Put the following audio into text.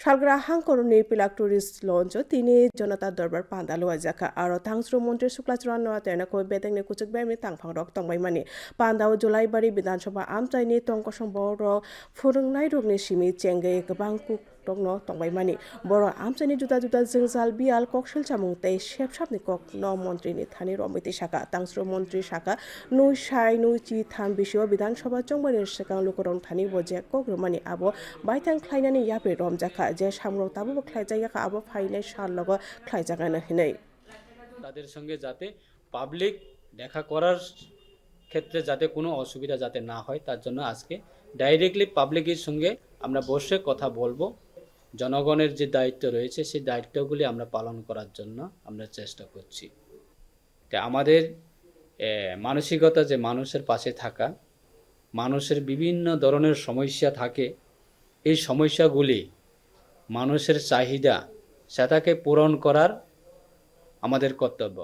সালগ্রাহাংকর নির্পিলাক tourist launch, তিনি জনতা দরবার পান্দালোয়া জাখা। আর থাংশ্রু মন্ত্রী শুক্লা শুক্লাচরণ নয়া তেনাক বেতেংনি কুচুক বেমনি তাংফাং রক তংবাইমানি পান্দাও জুলাইবাড়ি বিধানসভা আমচাইনি তংকসম্বর ফুরুংনাই রোগনি সিমি চেঙ্গে গবাং কুক tokno tongbai mani boro জুতা juta juta jingjal bial kokshel chamung tei shep shapni কক ন মন্ত্রী নি থানি রমিতি শাখা, তাংশ্র মন্ত্রী শাখা নুই সাই নুই চি থান বিশিও বিধানসভা চংবানের সেকাং লোকরং থানি বজে কক কগ্রমানি আবো। বাইতাং খ্লাইনানি ইয়াপে রমজাখা যে সামর তাবু তাবো জায়গা আবো ফাইনে সার লগ খ্লাইজাগানা হিনাই। তাদের সঙ্গে যাতে পাবলিক দেখা করার ক্ষেত্রে যাতে কোনো অসুবিধা যাতে না হয়, তার জন্য আজকে ডাইরেক্টলি পাবলিকের সঙ্গে আমরা বসে কথা বলব। জনগণের যে দায়িত্ব রয়েছে, সেই দায়িত্বগুলি আমরা পালন করার জন্য আমরা চেষ্টা করছি। তা আমাদের মানসিকতা যে মানুষের পাশে থাকা, মানুষের বিভিন্ন ধরনের সমস্যা থাকে, এই সমস্যাগুলি মানুষের চাহিদা সেটাকে পূরণ করার আমাদের কর্তব্য।